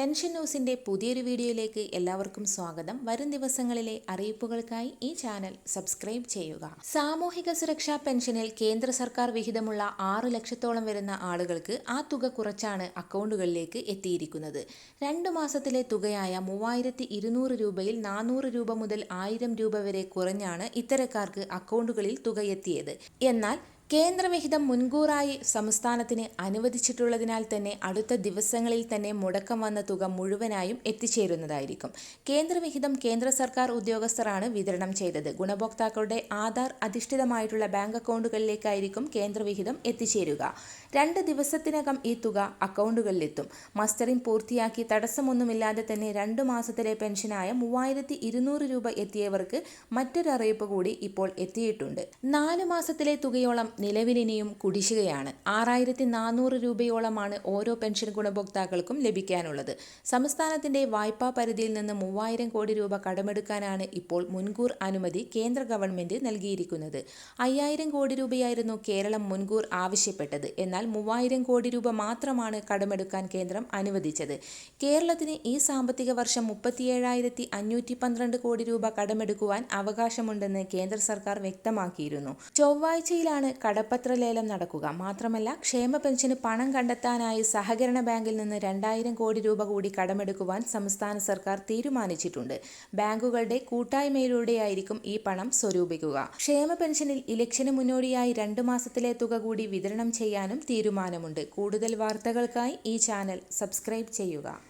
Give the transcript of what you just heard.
Pension ന്യൂസിന്റെ പുതിയൊരു വീഡിയോയിലേക്ക് എല്ലാവർക്കും സ്വാഗതം. വരും ദിവസങ്ങളിലെ അറിയിപ്പുകൾക്കായി ഈ ചാനൽ സബ്സ്ക്രൈബ് ചെയ്യുക. സാമൂഹിക സുരക്ഷാ പെൻഷനിൽ കേന്ദ്ര സർക്കാർ വിഹിതമുള്ള ആറ് ലക്ഷത്തോളം വരുന്ന ആളുകൾക്ക് ആ തുക കുറച്ചാണ് അക്കൗണ്ടുകളിലേക്ക് എത്തിയിരിക്കുന്നത്. രണ്ടു മാസത്തിലെ തുകയായ മൂവായിരത്തി ഇരുന്നൂറ് രൂപയിൽ നാനൂറ് രൂപ മുതൽ ആയിരം രൂപ വരെ കുറഞ്ഞാണ് ഇത്തരക്കാർക്ക് അക്കൗണ്ടുകളിൽ തുക എത്തിയത്. എന്നാൽ കേന്ദ്രവിഹിതം മുൻകൂറായി സംസ്ഥാനത്തിന് അനുവദിച്ചിട്ടുള്ളതിനാൽ തന്നെ അടുത്ത ദിവസങ്ങളിൽ തന്നെ മുടക്കം വന്ന തുക മുഴുവനായും എത്തിച്ചേരുന്നതായിരിക്കും. കേന്ദ്രവിഹിതം കേന്ദ്ര സർക്കാർ ഉദ്യോഗസ്ഥരാണ് വിതരണം ചെയ്തത്. ഗുണഭോക്താക്കളുടെ ആധാർ അധിഷ്ഠിതമായിട്ടുള്ള ബാങ്ക് അക്കൗണ്ടുകളിലേക്കായിരിക്കും കേന്ദ്രവിഹിതം എത്തിച്ചേരുക. രണ്ട് ദിവസത്തിനകം ഈ തുക അക്കൗണ്ടുകളിലെത്തും. മസ്റ്ററിംഗ് പൂർത്തിയാക്കി തടസ്സമൊന്നുമില്ലാതെ തന്നെ രണ്ടു മാസത്തിലെ പെൻഷനായ മൂവായിരത്തി ഇരുന്നൂറ് രൂപ എത്തിയവർക്ക് മറ്റൊരറിയിപ്പ് കൂടി ഇപ്പോൾ എത്തിയിട്ടുണ്ട്. നാല് മാസത്തിലെ തുകയോളം നിലവിലിനിയും കുടിശ്ശികയാണ്. ആറായിരത്തി നാനൂറ് രൂപയോളമാണ് ഓരോ പെൻഷൻ ഗുണഭോക്താക്കൾക്കും ലഭിക്കാനുള്ളത്. സംസ്ഥാനത്തിന്റെ വായ്പാ പരിധിയിൽ നിന്ന് മൂവായിരം കോടി രൂപ കടമെടുക്കാനാണ് ഇപ്പോൾ മുൻകൂർ അനുമതി കേന്ദ്ര ഗവൺമെന്റ് നൽകിയിരിക്കുന്നത്. അയ്യായിരം കോടി രൂപയായിരുന്നു കേരളം മുൻകൂർ ആവശ്യപ്പെട്ടത്. എന്നാൽ മൂവായിരം കോടി രൂപ മാത്രമാണ് കടമെടുക്കാൻ കേന്ദ്രം അനുവദിച്ചത്. കേരളത്തിന് ഈ സാമ്പത്തിക വർഷം മുപ്പത്തിയേഴായിരത്തി അഞ്ഞൂറ്റി പന്ത്രണ്ട് കോടി രൂപ കടമെടുക്കുവാൻ അവകാശമുണ്ടെന്ന് കേന്ദ്ര സർക്കാർ വ്യക്തമാക്കിയിരുന്നു. ചൊവ്വാഴ്ചയിലാണ് കടപ്പത്ര ലേലം നടക്കുക. മാത്രമല്ല ക്ഷേമ പെൻഷന് പണം കണ്ടെത്താനായി സഹകരണ ബാങ്കിൽ നിന്ന് രണ്ടായിരം കോടി രൂപ കൂടി കടമെടുക്കുവാൻ സംസ്ഥാന സർക്കാർ തീരുമാനിച്ചിട്ടുണ്ട്. ബാങ്കുകളുടെ കൂട്ടായ്മയിലൂടെയായിരിക്കും ഈ പണം സ്വരൂപിക്കുക. ക്ഷേമ പെൻഷനിൽ ഇലക്ഷന് മുന്നോടിയായി രണ്ടു മാസത്തിലെ തുക കൂടി വിതരണം ചെയ്യാനും തീരുമാനമുണ്ട്. കൂടുതൽ വാർത്തകൾക്കായി ഈ ചാനൽ സബ്സ്ക്രൈബ് ചെയ്യുക.